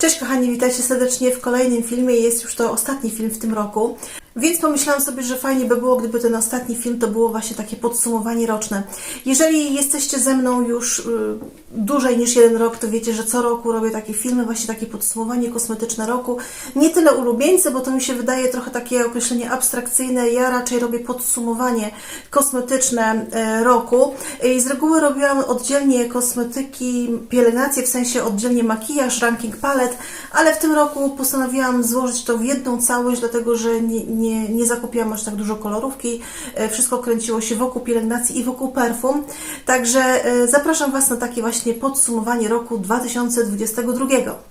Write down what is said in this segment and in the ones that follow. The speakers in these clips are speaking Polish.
Cześć kochani, witajcie serdecznie w kolejnym filmie. Jest już to ostatni film w tym roku. Więc pomyślałam sobie, że fajnie by było, gdyby ten ostatni film to było właśnie takie podsumowanie roczne. Jeżeli jesteście ze mną już y, dłużej niż jeden rok, to wiecie, że co roku robię takie filmy, właśnie takie podsumowanie kosmetyczne roku. Nie tyle ulubieńce, bo to mi się wydaje trochę takie określenie abstrakcyjne. Ja raczej robię podsumowanie kosmetyczne e, roku. I z reguły robiłam oddzielnie kosmetyki, pielęgnację, w sensie oddzielnie makijaż, ranking palet, ale w tym roku postanowiłam złożyć to w jedną całość, dlatego że nie, nie, nie zakupiłam aż tak dużo kolorówki. E, Wszystko kręciło się wokół pielęgnacji i wokół perfum. Także e, zapraszam Was na takie właśnie podsumowanie roku 2022.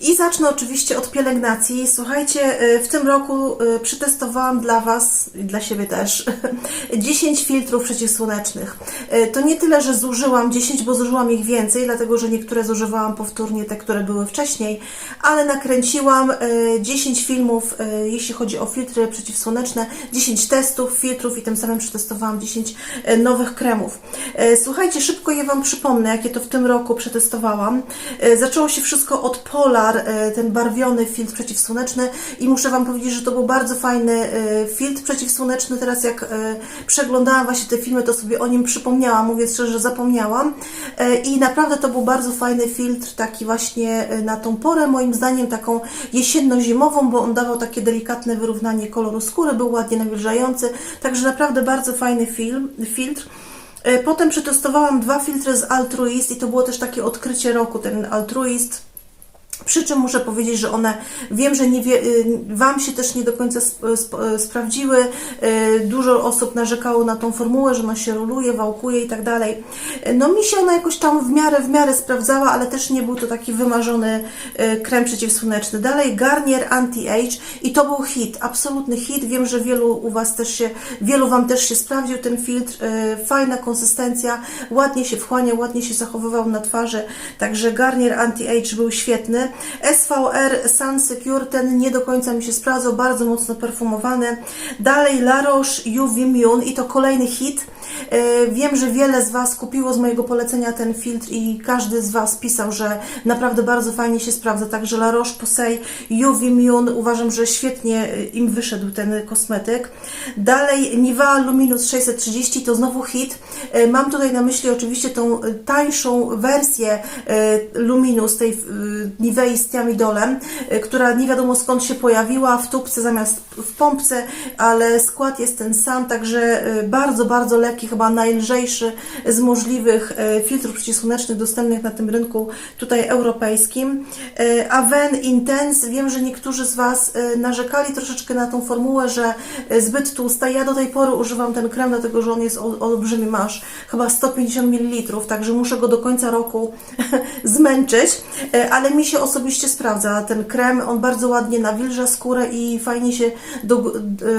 I zacznę oczywiście od pielęgnacji. Słuchajcie, y, w tym roku y, przetestowałam dla Was i dla siebie też 10 filtrów przeciwsłonecznych. Y, To nie tyle, że zużyłam 10, bo zużyłam ich więcej, dlatego że niektóre zużywałam powtórnie, te, które były wcześniej, ale nakręciłam y, 10 filmów, jeśli chodzi o filtry przeciwsłoneczne, 10 testów filtrów i tym samym przetestowałam 10 y, nowych kremów. Słuchajcie, szybko je Wam przypomnę, jakie to w tym roku przetestowałam. Zaczęło się wszystko od Polar, y, ten barwiony filtr przeciwsłoneczny i muszę Wam powiedzieć, że to był bardzo fajny y, filtr przeciwsłoneczny. Teraz jak y, przeglądałam właśnie te filmy, to sobie o nim przypomniałam, mówię szczerze, że zapomniałam i naprawdę to był bardzo fajny filtr, taki właśnie na tą porę, moim zdaniem taką jesienno-zimową, bo on dawał takie delikatne wyrównanie koloru skóry, był ładnie nawilżający, także naprawdę bardzo fajny film, filtr. Potem przetestowałam dwa filtry z Altruist i to było też takie odkrycie roku, ten Altruist. Przy czym muszę powiedzieć, że one wiem, że nie wie, y, Wam się też nie do końca sp, sp, sprawdziły. Y, Dużo osób narzekało na tą formułę, że ona się roluje, wałkuje i tak dalej. No mi się ona jakoś tam w miarę, w miarę sprawdzała, ale też nie był to taki wymarzony y, krem przeciwsłoneczny. Dalej Garnier Anti-Age i to był hit, absolutny hit. Wiem, że wielu u Was też się, wielu Wam też się sprawdził ten filtr. Y, Fajna konsystencja, ładnie się wchłania, ładnie się zachowywał na twarzy. Także Garnier Anti-Age był świetny. SVR Sun Secure, ten nie do końca mi się sprawdzał, bardzo mocno perfumowany. Dalej La Roche UV Mune i to kolejny hit. E, Wiem, że wiele z Was kupiło z mojego polecenia ten filtr i każdy z Was pisał, że naprawdę bardzo fajnie się sprawdza. Także La Roche-Posay UV Mune uważam, że świetnie e, im wyszedł ten kosmetyk. Dalej Nivea Luminous 630 to znowu hit. E, Mam tutaj na myśli oczywiście tą tańszą wersję Luminous tej e, Nivei z tiamidolem, e, która nie wiadomo skąd się pojawiła w tubce zamiast w pompce, ale skład jest ten sam, także e, bardzo, bardzo lekki, chyba najlżejszy z możliwych e, filtrów przeciwsłonecznych dostępnych na tym rynku tutaj europejskim. Aven Intense, wiem, że niektórzy z Was narzekali troszeczkę na tą formułę, że zbyt tłusta. Ja do tej pory używam ten krem, dlatego że on jest ol- olbrzymi, masz chyba 150 ml, także muszę go do końca roku zmęczyć, ale mi się osobiście sprawdza ten krem, on bardzo ładnie nawilża skórę i fajnie się e,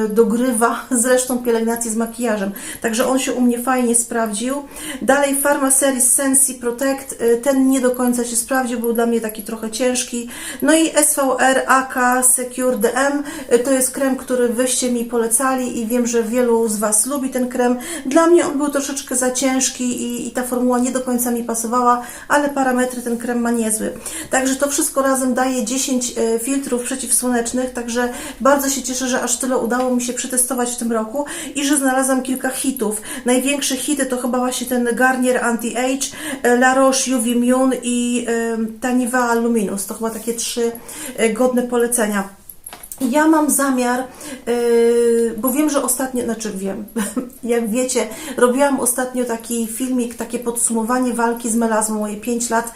dogrywa z resztą pielęgnacji z makijażem, także on się u mnie fajnie sprawdził. Dalej Pharma Series Sensi Protect, e, ten nie do końca się sprawdził, był dla mnie taki trochę ciężki. No i SVR AK Secure DM, e, to jest krem, który wyście mi polecali i wiem, że wielu z Was lubi ten krem. Dla mnie on był troszeczkę za ciężki i, i ta formuła nie do końca mi pasowała, ale parametry ten krem ma niezły. Także to wszystko razem daje 10 e, filtrów przeciwsłonecznych, także bardzo się cieszę, że aż tyle udało mi się przetestować w tym roku i że znalazłam kilka hitów. Największe hity to chyba właśnie ten Garnier Anti-Age, e, La Roche UV Mune i e, ta Nivea Luminous. To chyba takie trzy e, godne polecenia. Ja mam zamiar, yy, bo wiem, że ostatnio, znaczy wiem, jak wiecie, robiłam ostatnio taki filmik, takie podsumowanie walki z melazmą, moje 5 lat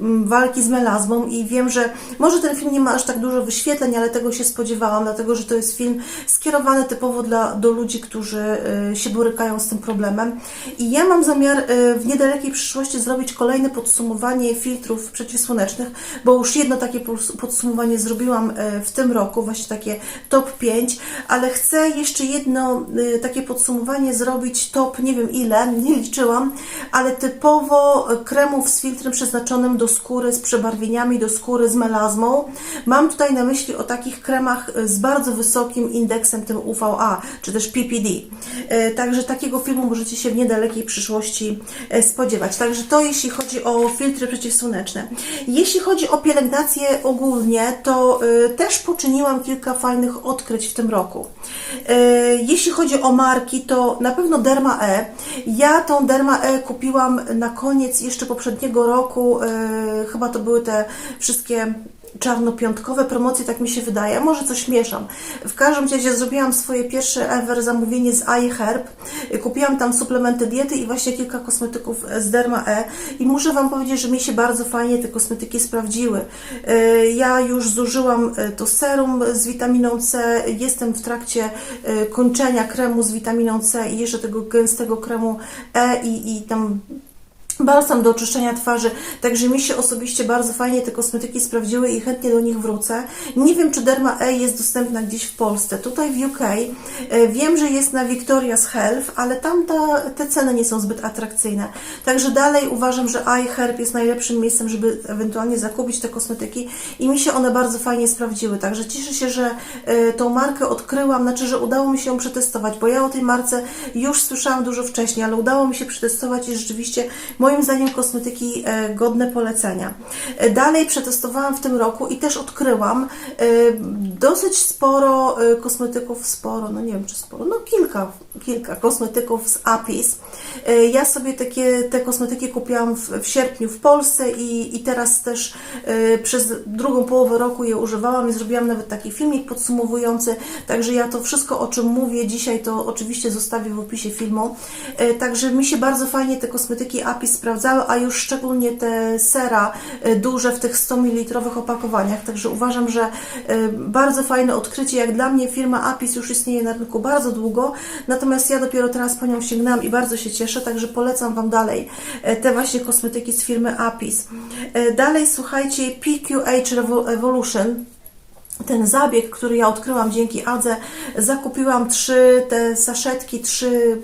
yy, walki z melazmą i wiem, że może ten film nie ma aż tak dużo wyświetleń, ale tego się spodziewałam, dlatego że to jest film skierowany typowo dla, do ludzi, którzy yy, się borykają z tym problemem. I ja mam zamiar w niedalekiej przyszłości zrobić kolejne podsumowanie filtrów przeciwsłonecznych, bo już jedno takie podsumowanie zrobiłam w tym roku, właśnie takie top 5, ale chcę jeszcze jedno y, takie podsumowanie zrobić top nie wiem ile, nie liczyłam, ale typowo kremów z filtrem przeznaczonym do skóry, z przebarwieniami do skóry, z melazmą. Mam tutaj na myśli o takich kremach z bardzo wysokim indeksem tym UVA, czy też PPD. E, Także takiego filmu możecie się w niedalekiej przyszłości spodziewać. Także to jeśli chodzi o filtry przeciwsłoneczne. Jeśli chodzi o pielęgnację ogólnie, to też poczyniłam kilka fajnych odkryć w tym roku. E, Jeśli chodzi o marki, to na pewno Derma E. Ja tą Derma E kupiłam na koniec jeszcze poprzedniego roku. e, Chyba to były te wszystkie czarnopiątkowe promocje, tak mi się wydaje. Może coś mieszam. W każdym razie zrobiłam swoje pierwsze ever zamówienie z iHerb. Kupiłam tam suplementy diety i właśnie kilka kosmetyków z Derma E. I muszę Wam powiedzieć, że mi się bardzo fajnie te kosmetyki sprawdziły. E, Ja już zużyłam e, to serum z witaminą C. Jestem w trakcie e, kończenia kremu z witaminą C i jeszcze tego gęstego kremu E i, i tam balsam do oczyszczenia twarzy, także mi się osobiście bardzo fajnie te kosmetyki sprawdziły i chętnie do nich wrócę. Nie wiem, czy Derma E jest dostępna gdzieś w Polsce. Tutaj w UK e, wiem, że jest na Victoria's Health, ale tam ta, te ceny nie są zbyt atrakcyjne. Także dalej uważam, że iHerb jest najlepszym miejscem, żeby ewentualnie zakupić te kosmetyki i mi się one bardzo fajnie sprawdziły. Także cieszę się, że e, tą markę odkryłam, znaczy, że udało mi się ją przetestować, bo ja o tej marce już słyszałam dużo wcześniej, ale udało mi się przetestować i rzeczywiście moim zdaniem kosmetyki e, godne polecenia. E, Dalej przetestowałam w tym roku i też odkryłam e, dosyć sporo kosmetyków, sporo, no nie wiem czy sporo, no kilka, kilka kosmetyków z Apis. Ja sobie takie te kosmetyki kupiłam w, w sierpniu w Polsce i, i teraz też przez drugą połowę roku je używałam i zrobiłam nawet taki filmik podsumowujący, także ja to wszystko o czym mówię dzisiaj to oczywiście zostawię w opisie filmu. Także mi się bardzo fajnie te kosmetyki Apis sprawdzały, a już szczególnie te sera e, duże w tych 100 ml opakowaniach, także uważam, że e, bardzo fajne odkrycie, jak dla mnie firma Apis już istnieje na rynku bardzo długo, natomiast ja dopiero teraz po nią sięgnęłam i bardzo się cieszę, także polecam Wam dalej e, te właśnie kosmetyki z firmy Apis. Dalej słuchajcie PQH Revo- Evolution. Ten zabieg, który ja odkryłam dzięki Adze, zakupiłam trzy te saszetki, trzy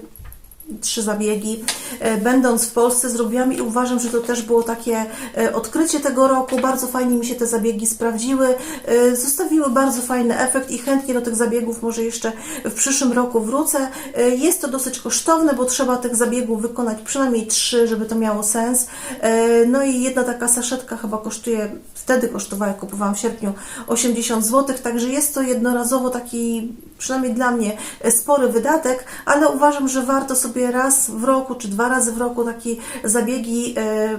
trzy zabiegi. E, Będąc w Polsce zrobiłam i uważam, że to też było takie e, odkrycie tego roku. Bardzo fajnie mi się te zabiegi sprawdziły. E, Zostawiły bardzo fajny efekt i chętnie do tych zabiegów może jeszcze w przyszłym roku wrócę. Jest to dosyć kosztowne, bo trzeba tych zabiegów wykonać przynajmniej trzy, żeby to miało sens. No i jedna taka saszetka chyba kosztuje, wtedy kosztowała, jak kupowałam w sierpniu, 80 zł, także jest to jednorazowo taki, przynajmniej dla mnie, spory wydatek, ale uważam, że warto sobie raz w roku, czy dwa razy w roku takie zabiegi e,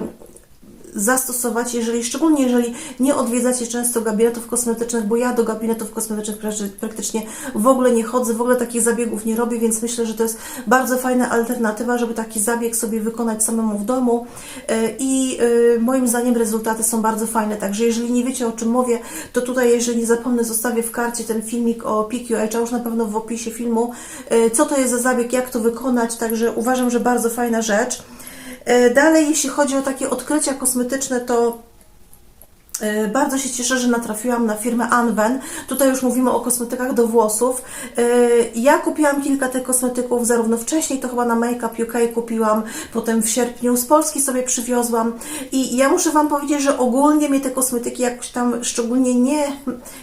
zastosować, jeżeli, szczególnie jeżeli nie odwiedzacie często gabinetów kosmetycznych, bo ja do gabinetów kosmetycznych prakty- praktycznie w ogóle nie chodzę, w ogóle takich zabiegów nie robię, więc myślę, że to jest bardzo fajna alternatywa, żeby taki zabieg sobie wykonać samemu w domu. E, i e, moim zdaniem rezultaty są bardzo fajne, także jeżeli nie wiecie o czym mówię, to tutaj, jeżeli nie zapomnę, zostawię w karcie ten filmik o PQH, a już na pewno w opisie filmu, e, co to jest za zabieg, jak to wykonać, także uważam, że bardzo fajna rzecz. E, Dalej, jeśli chodzi o takie odkrycia kosmetyczne, to bardzo się cieszę, że natrafiłam na firmę Anwen. Tutaj już mówimy o kosmetykach do włosów. E, Ja kupiłam kilka tych kosmetyków, zarówno wcześniej, to chyba na Make Up UK kupiłam, potem w sierpniu z Polski sobie przywiozłam. I ja muszę Wam powiedzieć, że ogólnie mnie te kosmetyki jakoś tam szczególnie nie,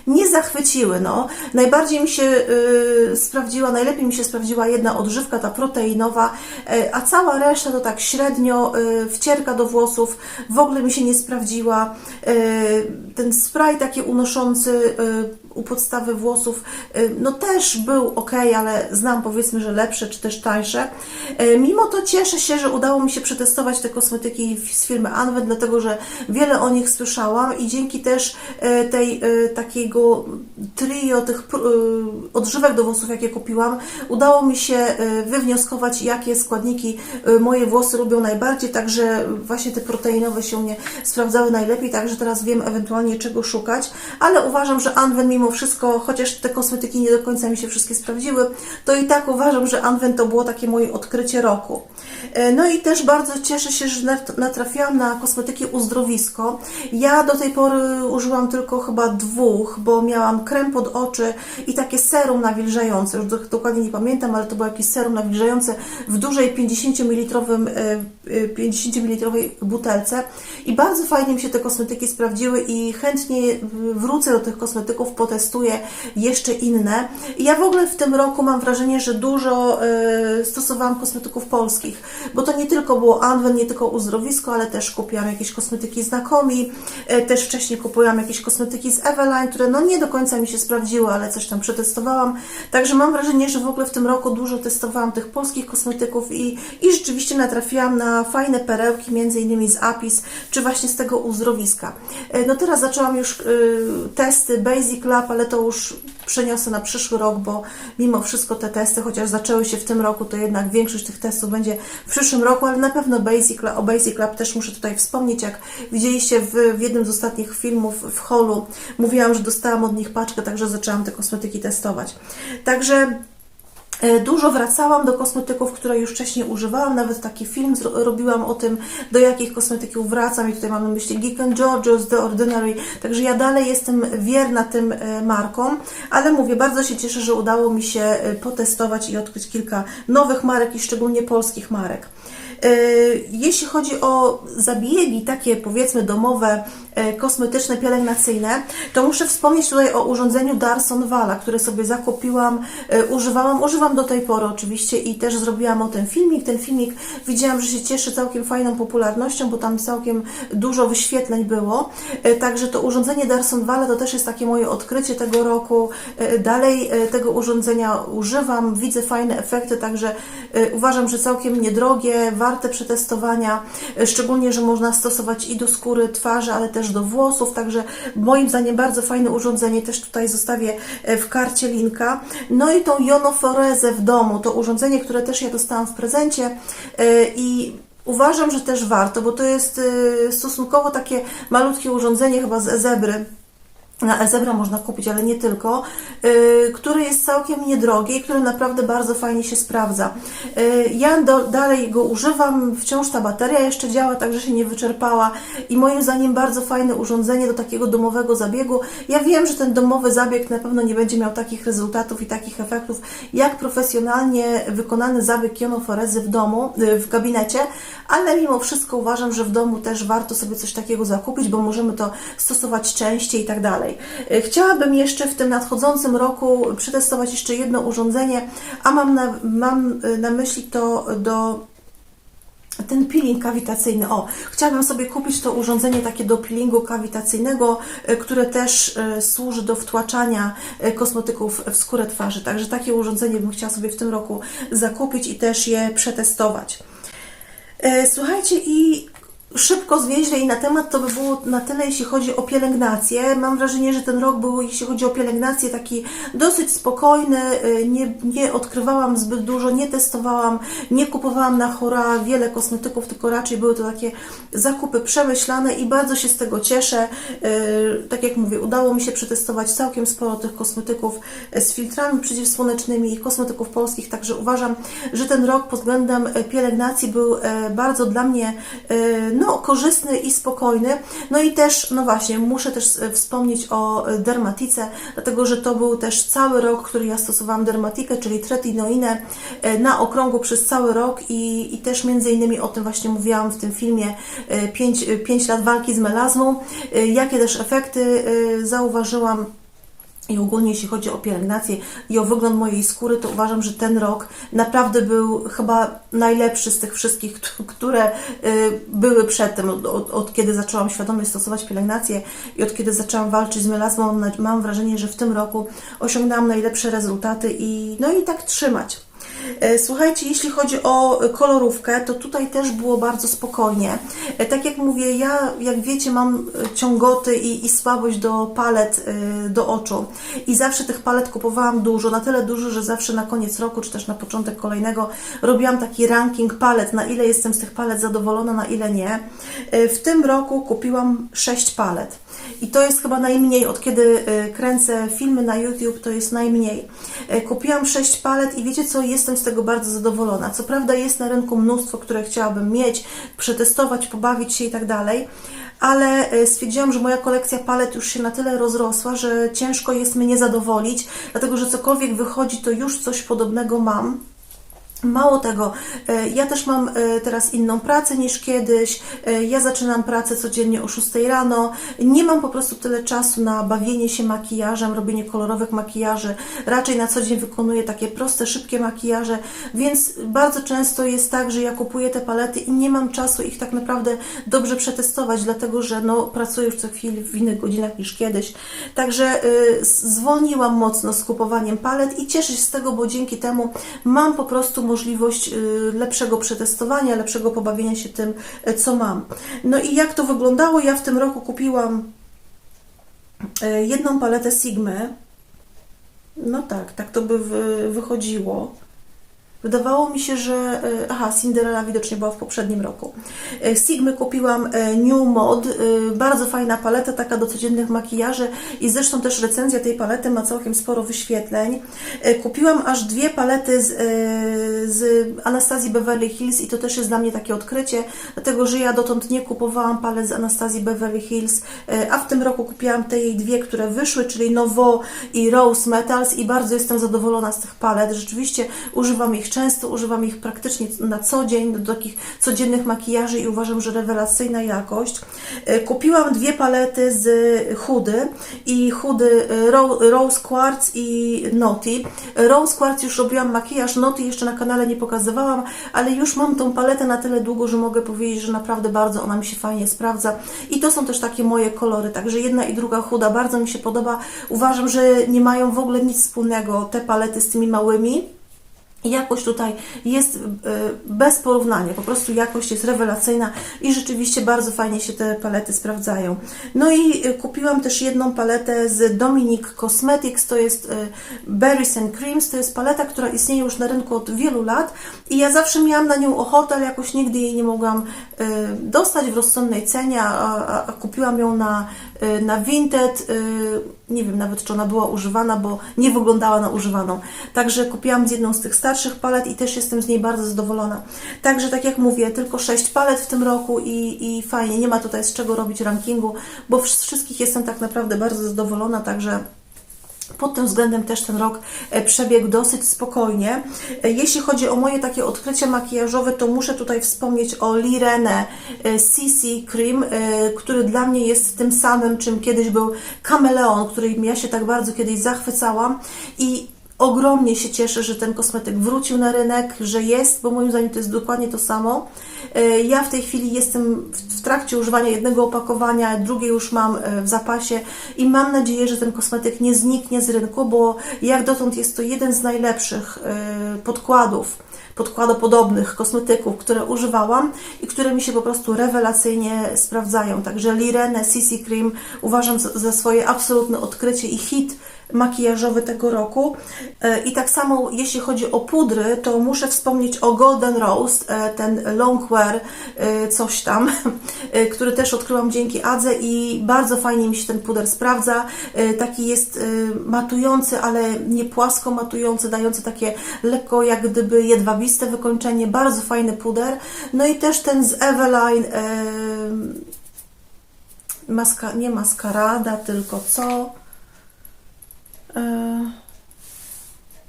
nie zachwyciły. No. Najbardziej mi się y, sprawdziła, najlepiej mi się sprawdziła jedna odżywka, ta proteinowa, y, a cała reszta to tak średnio, y, wcierka do włosów, w ogóle mi się nie sprawdziła. Y, ten spray taki unoszący y, u podstawy włosów, y, no też był ok, ale znam powiedzmy, że lepsze czy też tańsze. Y, Mimo to cieszę się, że udało mi się przetestować te kosmetyki z firmy Anwet, dlatego że wiele o nich słyszałam i dzięki też y, tej takiego trio tych odżywek do włosów, jakie kupiłam, udało mi się wywnioskować, jakie składniki moje włosy lubią najbardziej, także właśnie te proteinowe się nie sprawdzały najlepiej, także teraz wiem ewentualnie czego szukać, ale uważam, że Anwen mimo wszystko, chociaż te kosmetyki nie do końca mi się wszystkie sprawdziły, to i tak uważam, że Anwen to było takie moje odkrycie roku. E, No i też bardzo cieszę się, że nat- natrafiłam na kosmetyki uzdrowisko. Ja do tej pory użyłam tylko chyba dwóch, bo miałam krem pod oczy i takie serum nawilżające. Już do- dokładnie nie pamiętam, ale to było jakieś serum nawilżające w dużej 50 ml, 50 ml butelce. I bardzo fajnie mi się te kosmetyki sprawdziły i chętnie wrócę do tych kosmetyków, potestuję jeszcze inne. Ja w ogóle w tym roku mam wrażenie, że dużo e, stosowałam kosmetyków polskich, bo to nie tylko było Anwen, nie tylko uzdrowisko, ale też kupiłam jakieś kosmetyki z Nakomi, e, też wcześniej kupiłam jakieś kosmetyki z Eveline, które no nie do końca mi się sprawdziły, ale coś tam przetestowałam. Także mam wrażenie, że w ogóle w tym roku dużo testowałam tych polskich kosmetyków i, i rzeczywiście natrafiłam na fajne perełki, między innymi z Apis, czy właśnie z tego uzdrowiska. E, No teraz zaczęłam już e, testy Basic Lab, ale to już przeniosę na przyszły rok, bo mimo wszystko te testy, chociaż zaczęły się w tym roku, to jednak większość tych testów będzie w przyszłym roku, ale na pewno Basic Lab, o Basic Lab też muszę tutaj wspomnieć, jak widzieliście w, w jednym z ostatnich filmów w holu, mówiłam, że dostałam od nich paczkę, także zaczęłam te kosmetyki testować. Także Dużo wracałam do kosmetyków, które już wcześniej używałam, nawet taki film robiłam o tym, do jakich kosmetyków wracam. I tutaj mam na myśli Geek and The Ordinary, także ja dalej jestem wierna tym e, markom, ale mówię, bardzo się cieszę, że udało mi się e, potestować i odkryć kilka nowych marek i szczególnie polskich marek. E, Jeśli chodzi o zabiegi takie powiedzmy domowe, e, kosmetyczne, pielęgnacyjne, to muszę wspomnieć tutaj o urządzeniu Darson Vala, które sobie zakupiłam, e, używałam, używam do tej pory oczywiście i też zrobiłam o tym filmik. Ten filmik widziałam, że się cieszy całkiem fajną popularnością, bo tam całkiem dużo wyświetleń było. Także to urządzenie Darson Vala to też jest takie moje odkrycie tego roku. Dalej tego urządzenia używam, widzę fajne efekty, także uważam, że całkiem niedrogie, warte przetestowania, e, szczególnie, że można stosować i do skóry, twarzy, ale też do włosów, także moim zdaniem bardzo fajne urządzenie, też tutaj zostawię e, w karcie linka. No i tą jonoforezę w domu, to urządzenie, które też ja dostałam w prezencie e, i uważam, że też warto, bo to jest stosunkowo takie malutkie urządzenie chyba z zebry. Na Ezebra można kupić, ale nie tylko, yy, które jest całkiem niedrogie i które naprawdę bardzo fajnie się sprawdza. Yy, ja do, dalej go używam, wciąż ta bateria jeszcze działa, także się nie wyczerpała i moim zdaniem bardzo fajne urządzenie do takiego domowego zabiegu. Ja wiem, że ten domowy zabieg na pewno nie będzie miał takich rezultatów i takich efektów, jak profesjonalnie wykonany zabieg jonoforezy w domu, yy, w gabinecie, ale mimo wszystko uważam, że w domu też warto sobie coś takiego zakupić, bo możemy to stosować częściej i tak dalej. E, Chciałabym jeszcze w tym nadchodzącym roku przetestować jeszcze jedno urządzenie, a mam na, mam e, na myśli to do ten peeling kawitacyjny. O, chciałabym sobie kupić to urządzenie takie do peelingu kawitacyjnego, e, które też służy do wtłaczania kosmetyków w skórę twarzy. Także takie urządzenie bym chciała sobie w tym roku zakupić i też je przetestować. Słuchajcie, i szybko, zwięźle i na temat to by było na tyle, jeśli chodzi o pielęgnację. Mam wrażenie, że ten rok był, jeśli chodzi o pielęgnację, taki dosyć spokojny. E, Nie, nie odkrywałam zbyt dużo, nie testowałam, nie kupowałam na chora wiele kosmetyków, tylko raczej były to takie zakupy przemyślane i bardzo się z tego cieszę. E, Tak jak mówię, udało mi się przetestować całkiem sporo tych kosmetyków z filtrami przeciwsłonecznymi i kosmetyków polskich, także uważam, że ten rok pod względem pielęgnacji był e, bardzo dla mnie e, no, korzystny i spokojny. No i też, no właśnie, muszę też e, wspomnieć o e, dermatice, dlatego że to był też cały rok, który ja stosowałam dermatikę, czyli tretinoinę e, na okrągło przez cały rok i, i też między innymi o tym właśnie mówiłam w tym filmie 5, 5 lat walki z melazmą, jakie też efekty zauważyłam. I ogólnie jeśli chodzi o pielęgnację i o wygląd mojej skóry, to uważam, że ten rok naprawdę był chyba najlepszy z tych wszystkich, które y, były przedtem, od, od, od kiedy zaczęłam świadomie stosować pielęgnację i od kiedy zaczęłam walczyć z na- mam wrażenie, że w tym roku osiągnęłam najlepsze rezultaty i no i tak trzymać. E, Słuchajcie, jeśli chodzi o kolorówkę, to tutaj też było bardzo spokojnie. E, Tak jak mówię, ja, jak wiecie, mam e, ciągoty i, i słabość do palet do oczu. I zawsze tych palet kupowałam dużo, na tyle dużo, że zawsze na koniec roku, czy też na początek kolejnego robiłam taki ranking palet, na ile jestem z tych palet zadowolona, na ile nie. W tym roku kupiłam 6 palet. I to jest chyba najmniej, od kiedy kręcę filmy na YouTube, to jest najmniej. Kupiłam 6 palet i wiecie co, jestem jestem z tego bardzo zadowolona. Co prawda jest na rynku mnóstwo, które chciałabym mieć, przetestować, pobawić się i tak dalej, ale e, stwierdziłam, że moja kolekcja palet już się na tyle rozrosła, że ciężko jest mnie zadowolić, dlatego że cokolwiek wychodzi, to już coś podobnego mam. Mało tego, e, ja też mam e, teraz inną pracę niż kiedyś. E, Ja zaczynam pracę codziennie o 6 rano. Nie mam po prostu tyle czasu na bawienie się makijażem, robienie kolorowych makijaży. Raczej na co dzień wykonuję takie proste, szybkie makijaże, więc bardzo często jest tak, że ja kupuję te palety i nie mam czasu ich tak naprawdę dobrze przetestować, dlatego że no, pracuję już co chwilę w innych godzinach niż kiedyś. Także y, zwolniłam mocno z kupowaniem palet i cieszę się z tego, bo dzięki temu mam po prostu możliwość y, lepszego przetestowania, lepszego pobawienia się tym, y, co mam. No i jak to wyglądało? Ja w tym roku kupiłam y, jedną paletę Sigmy. No tak, tak to by wy, wychodziło. Wydawało mi się, że. e, Aha, Cinderella widocznie była w poprzednim roku. E, Sigmy kupiłam e, New Mod. Bardzo fajna paleta, taka do codziennych makijaży. I zresztą też recenzja tej palety ma całkiem sporo wyświetleń. Kupiłam aż dwie palety z, z Anastazji Beverly Hills i to też jest dla mnie takie odkrycie, dlatego że ja dotąd nie kupowałam palet z Anastazji Beverly Hills, a w tym roku kupiłam te jej dwie, które wyszły, czyli Novo i Rose Metals i bardzo jestem zadowolona z tych palet. Rzeczywiście używam ich często, używam ich praktycznie na co dzień do takich codziennych makijaży i uważam, że rewelacyjna jakość. E, Kupiłam dwie palety z Hudy i Hudy e, Ro- Rose Quartz i Noti. Rose Quartz już robiłam makijaż, Noti jeszcze na kanale nie pokazywałam, ale już mam tą paletę na tyle długo, że mogę powiedzieć, że naprawdę bardzo ona mi się fajnie sprawdza. I to są też takie moje kolory, także jedna i druga Huda bardzo mi się podoba. Uważam, że nie mają w ogóle nic wspólnego te palety z tymi małymi. Jakość tutaj jest e, bez porównania, po prostu jakość jest rewelacyjna i rzeczywiście bardzo fajnie się te palety sprawdzają. No i e, kupiłam też jedną paletę z Dominic Cosmetics, to jest e, Berries and Creams, to jest paleta, która istnieje już na rynku od wielu lat i ja zawsze miałam na nią ochotę, ale jakoś nigdy jej nie mogłam dostać w rozsądnej cenie, a, a, a kupiłam ją na, na Vinted, e, nie wiem nawet czy ona była używana, bo nie wyglądała na używaną. Także kupiłam z jedną z tych starszych palet i też jestem z niej bardzo zadowolona. Także tak jak mówię, tylko 6 palet w tym roku i, i fajnie, nie ma tutaj z czego robić rankingu, bo z wszystkich jestem tak naprawdę bardzo zadowolona, także pod tym względem też ten rok e, przebiegł dosyć spokojnie. E, Jeśli chodzi o moje takie odkrycia makijażowe, to muszę tutaj wspomnieć o Lirene CC Cream, e, który dla mnie jest tym samym, czym kiedyś był kameleon, którym ja się tak bardzo kiedyś zachwycałam i Ogromnie się cieszę, że ten kosmetyk wrócił na rynek, że jest, bo moim zdaniem to jest dokładnie to samo. E, Ja w tej chwili jestem w- trakcie używania jednego opakowania, drugie już mam e, w zapasie i mam nadzieję, że ten kosmetyk nie zniknie z rynku, bo jak dotąd jest to jeden z najlepszych e, podkładów podkładopodobnych kosmetyków, które używałam i które mi się po prostu rewelacyjnie sprawdzają. Także Lirene CC Cream uważam za swoje absolutne odkrycie i hit makijażowy tego roku. E, I tak samo jeśli chodzi o pudry, to muszę wspomnieć o Golden Rose, e, ten longwear e, coś tam, który też odkryłam dzięki Adze i bardzo fajnie mi się ten puder sprawdza. Taki jest matujący, ale nie płasko matujący, dający takie lekko jak gdyby jedwabiste wykończenie. Bardzo fajny puder. No i też ten z Eveline maska, nie maskarada, tylko co? E,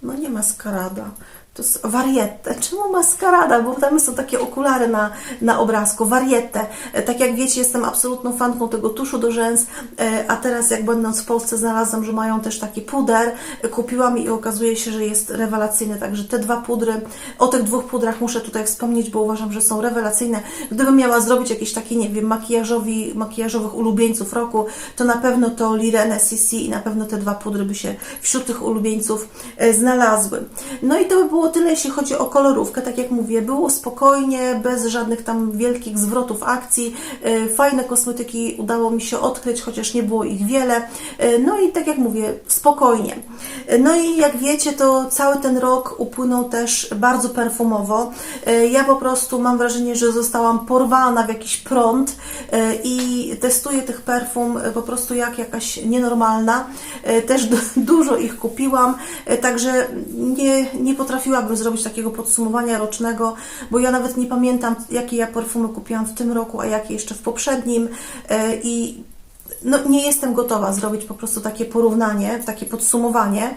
no nie maskarada. To jest warietę. Czemu maskarada? Bo tam są takie okulary na, na obrazku. Warietę. E, Tak jak wiecie, jestem absolutną fanką tego tuszu do rzęs, e, a teraz jak będąc w Polsce znalazłam, że mają też taki puder. E, Kupiłam i okazuje się, że jest rewelacyjny. Także te dwa pudry, o tych dwóch pudrach muszę tutaj wspomnieć, bo uważam, że są rewelacyjne. Gdybym miała zrobić jakieś takie, nie wiem, makijażowi, makijażowych ulubieńców roku, to na pewno to Lirene CC i na pewno te dwa pudry by się wśród tych ulubieńców znalazły. No i to by było tyle, jeśli chodzi o kolorówkę. Tak jak mówię, było spokojnie, bez żadnych tam wielkich zwrotów akcji. E, Fajne kosmetyki udało mi się odkryć, chociaż nie było ich wiele. E, No i tak jak mówię, spokojnie. E, No i jak wiecie, to cały ten rok upłynął też bardzo perfumowo. Ja po prostu mam wrażenie, że zostałam porwana w jakiś prąd i testuję tych perfum po prostu jak jakaś nienormalna. Też du- dużo ich kupiłam, także nie, nie potrafiłam potrafiłabym zrobić takiego podsumowania rocznego, bo ja nawet nie pamiętam, jakie ja perfumy kupiłam w tym roku, a jakie jeszcze w poprzednim e, i no, nie jestem gotowa zrobić po prostu takie porównanie, takie podsumowanie.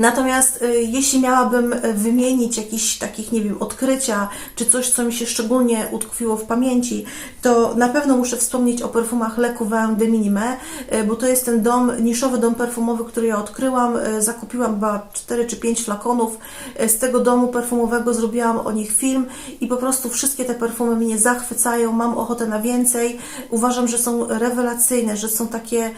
Natomiast y, jeśli miałabym y, wymienić jakiś takich, nie wiem, odkrycia, czy coś, co mi się szczególnie utkwiło w pamięci, to na pewno muszę wspomnieć o perfumach Le Couvent de Minime, y, bo to jest ten dom, niszowy dom perfumowy, który ja odkryłam. Zakupiłam chyba 4 czy 5 flakonów z tego domu perfumowego, zrobiłam o nich film i po prostu wszystkie te perfumy mnie zachwycają, mam ochotę na więcej. Uważam, że są rewelacyjne, że są takie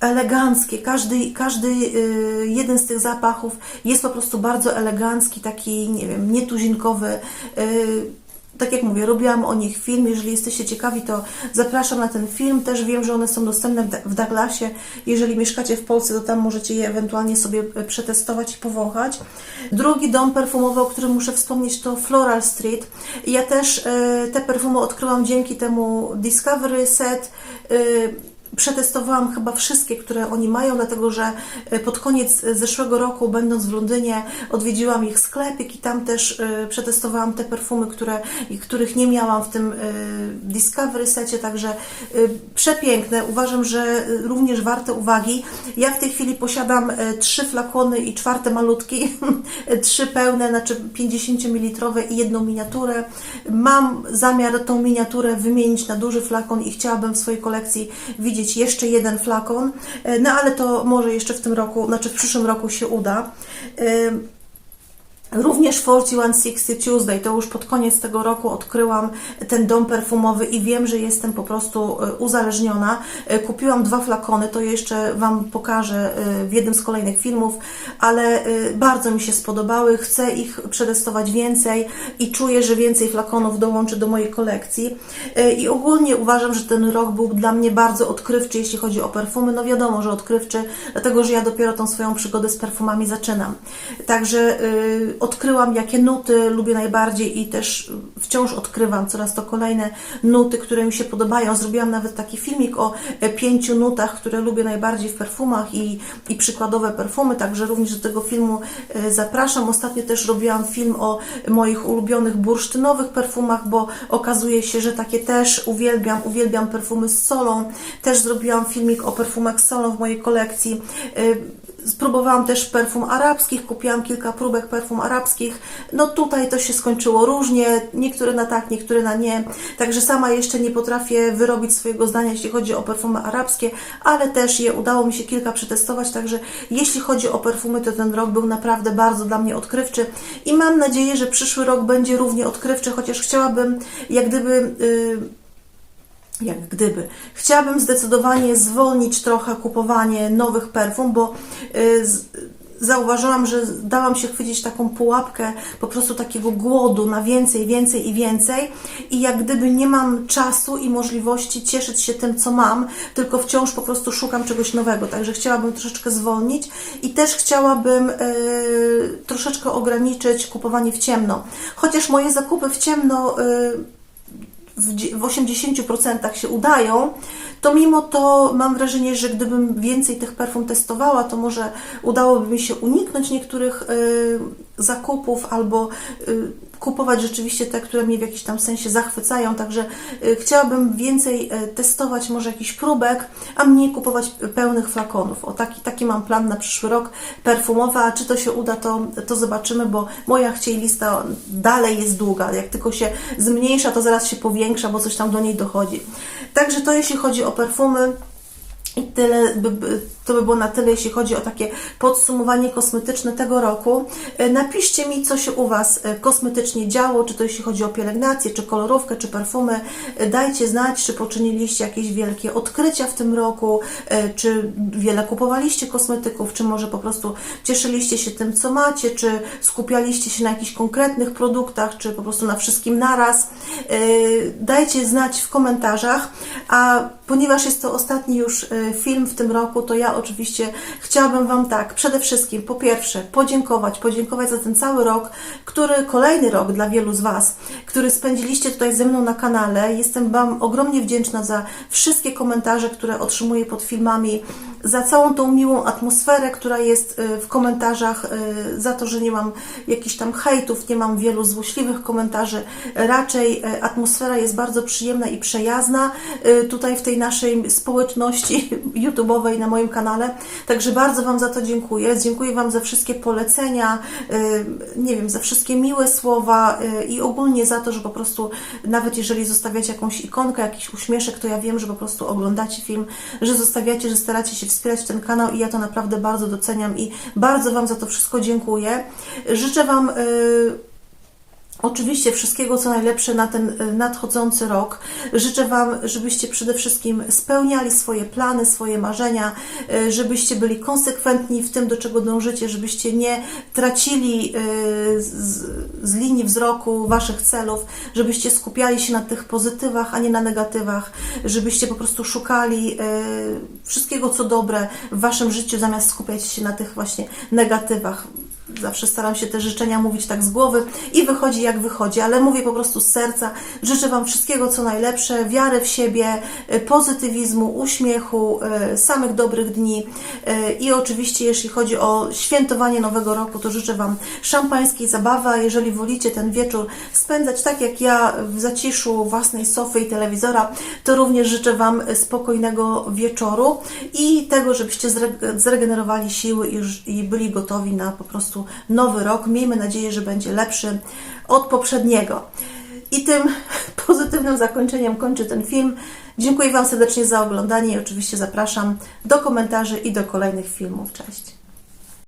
eleganckie. Każdy, każdy y, jeden z tych zapachów jest po prostu bardzo elegancki, taki, nie wiem, nietuzinkowy. Y, tak jak mówię, robiłam o nich film. Jeżeli jesteście ciekawi, to zapraszam na ten film. Też wiem, że one są dostępne w Douglasie. Jeżeli mieszkacie w Polsce, to tam możecie je ewentualnie sobie e, przetestować i powąchać. Drugi dom perfumowy, o którym muszę wspomnieć, to Floral Street. Ja też e, te perfumy odkryłam dzięki temu Discovery Set. Przetestowałam chyba wszystkie, które oni mają, dlatego że e, pod koniec zeszłego roku, będąc w Londynie, odwiedziłam ich sklepik i tam też e, przetestowałam te perfumy, które, których nie miałam w tym e, Discovery secie, także przepiękne. Uważam, że również warte uwagi. Ja w tej chwili posiadam trzy flakony i czwarte malutki, trzy pełne, znaczy 50 ml i jedną miniaturę. Mam zamiar tą miniaturę wymienić na duży flakon i chciałabym w swojej kolekcji widzieć jeszcze jeden flakon, E, no ale to może jeszcze w tym roku, znaczy w przyszłym roku się uda. Również 4160 Tuesday, to już pod koniec tego roku odkryłam ten dom perfumowy i wiem, że jestem po prostu e, uzależniona. E, Kupiłam dwa flakony, to jeszcze Wam pokażę e, w jednym z kolejnych filmów, ale bardzo mi się spodobały. Chcę ich przetestować więcej i czuję, że więcej flakonów dołączy do mojej kolekcji. I ogólnie uważam, że ten rok był dla mnie bardzo odkrywczy, jeśli chodzi o perfumy. No wiadomo, że odkrywczy, dlatego że ja dopiero tą swoją przygodę z perfumami zaczynam. Także odkryłam, jakie nuty lubię najbardziej i też wciąż odkrywam coraz to kolejne nuty, które mi się podobają. Zrobiłam nawet taki filmik o e, pięciu nutach, które lubię najbardziej w perfumach i, i przykładowe perfumy, także również do tego filmu e, zapraszam. Ostatnio też robiłam film o moich ulubionych bursztynowych perfumach, bo okazuje się, że takie też uwielbiam. Uwielbiam perfumy z solą. Też zrobiłam filmik o perfumach z solą w mojej kolekcji. Spróbowałam też perfum arabskich, kupiłam kilka próbek perfum arabskich. No tutaj to się skończyło różnie, niektóre na tak, niektóre na nie. Także sama jeszcze nie potrafię wyrobić swojego zdania, jeśli chodzi o perfumy arabskie, ale też je udało mi się kilka przetestować. Także jeśli chodzi o perfumy, to ten rok był naprawdę bardzo dla mnie odkrywczy i mam nadzieję, że przyszły rok będzie równie odkrywczy, chociaż chciałabym jak gdyby. Yy, jak gdyby. Chciałabym zdecydowanie zwolnić trochę kupowanie nowych perfum, bo y, zauważyłam, że dałam się chwycić taką pułapkę po prostu takiego głodu na więcej, więcej i więcej i jak gdyby nie mam czasu i możliwości cieszyć się tym, co mam, tylko wciąż po prostu szukam czegoś nowego, także chciałabym troszeczkę zwolnić i też chciałabym y, troszeczkę ograniczyć kupowanie w ciemno. Chociaż moje zakupy w ciemno y, w dzie- w 80% się udają, to mimo to mam wrażenie, że gdybym więcej tych perfum testowała, to może udałoby mi się uniknąć niektórych y, zakupów albo y, kupować rzeczywiście te, które mnie w jakiś tam sensie zachwycają. Także y, chciałabym więcej y, testować może jakiś próbek, a mniej kupować pełnych flakonów. O taki, taki mam plan na przyszły rok perfumowy, a czy to się uda, to, to zobaczymy, bo moja chciej lista dalej jest długa. Jak tylko się zmniejsza, to zaraz się powiększa, bo coś tam do niej dochodzi. Także to jeśli chodzi o perfumy. I tyle, by, by, to by było na tyle, jeśli chodzi o takie podsumowanie kosmetyczne tego roku. E, Napiszcie mi, co się u Was e, kosmetycznie działo, czy to jeśli chodzi o pielęgnację, czy kolorówkę, czy perfumy. E, Dajcie znać, czy poczyniliście jakieś wielkie odkrycia w tym roku, czy wiele kupowaliście kosmetyków, czy może po prostu cieszyliście się tym, co macie, czy skupialiście się na jakichś konkretnych produktach, czy po prostu na wszystkim naraz. Dajcie znać w komentarzach, a ponieważ jest to ostatni już film w tym roku, to ja oczywiście chciałabym Wam tak, przede wszystkim po pierwsze podziękować, podziękować za ten cały rok, który kolejny rok dla wielu z Was, który spędziliście tutaj ze mną na kanale. Jestem Wam ogromnie wdzięczna za wszystkie komentarze, które otrzymuję pod filmami, za całą tą miłą atmosferę, która jest y, w komentarzach, y, za to, że nie mam jakichś tam hejtów, nie mam wielu złośliwych komentarzy. Raczej y, atmosfera jest bardzo przyjemna i przejazna tutaj w tej naszej społeczności YouTube'owej na moim kanale. Także bardzo Wam za to dziękuję. Dziękuję Wam za wszystkie polecenia, y, nie wiem, za wszystkie miłe słowa y, i ogólnie za to, że po prostu nawet jeżeli zostawiacie jakąś ikonkę, jakiś uśmieszek, to ja wiem, że po prostu oglądacie film, że zostawiacie, że staracie się wspierać ten kanał i ja to naprawdę bardzo doceniam i bardzo Wam za to wszystko dziękuję. Życzę Wam y, Oczywiście wszystkiego co najlepsze na ten y, nadchodzący rok. Życzę Wam, żebyście przede wszystkim spełniali swoje plany, swoje marzenia, y, żebyście byli konsekwentni w tym, do czego dążycie, żebyście nie tracili y, z, z linii wzroku Waszych celów, żebyście skupiali się na tych pozytywach, a nie na negatywach, żebyście po prostu szukali wszystkiego co dobre w Waszym życiu, zamiast skupiać się na tych właśnie negatywach zawsze staram się te życzenia mówić tak z głowy i wychodzi jak wychodzi, ale mówię po prostu z serca. Życzę Wam wszystkiego co najlepsze, wiary w siebie, y, pozytywizmu, uśmiechu, y, samych dobrych dni y, i oczywiście jeśli chodzi o świętowanie Nowego Roku, to życzę Wam szampańskiej zabawy, jeżeli wolicie ten wieczór spędzać tak jak ja w zaciszu własnej sofy i telewizora, to również życzę Wam spokojnego wieczoru i tego, żebyście zre- zregenerowali siły i byli gotowi na po prostu nowy rok. Miejmy nadzieję, że będzie lepszy od poprzedniego. I tym pozytywnym zakończeniem kończę ten film. Dziękuję Wam serdecznie za oglądanie i oczywiście zapraszam do komentarzy i do kolejnych filmów. Cześć!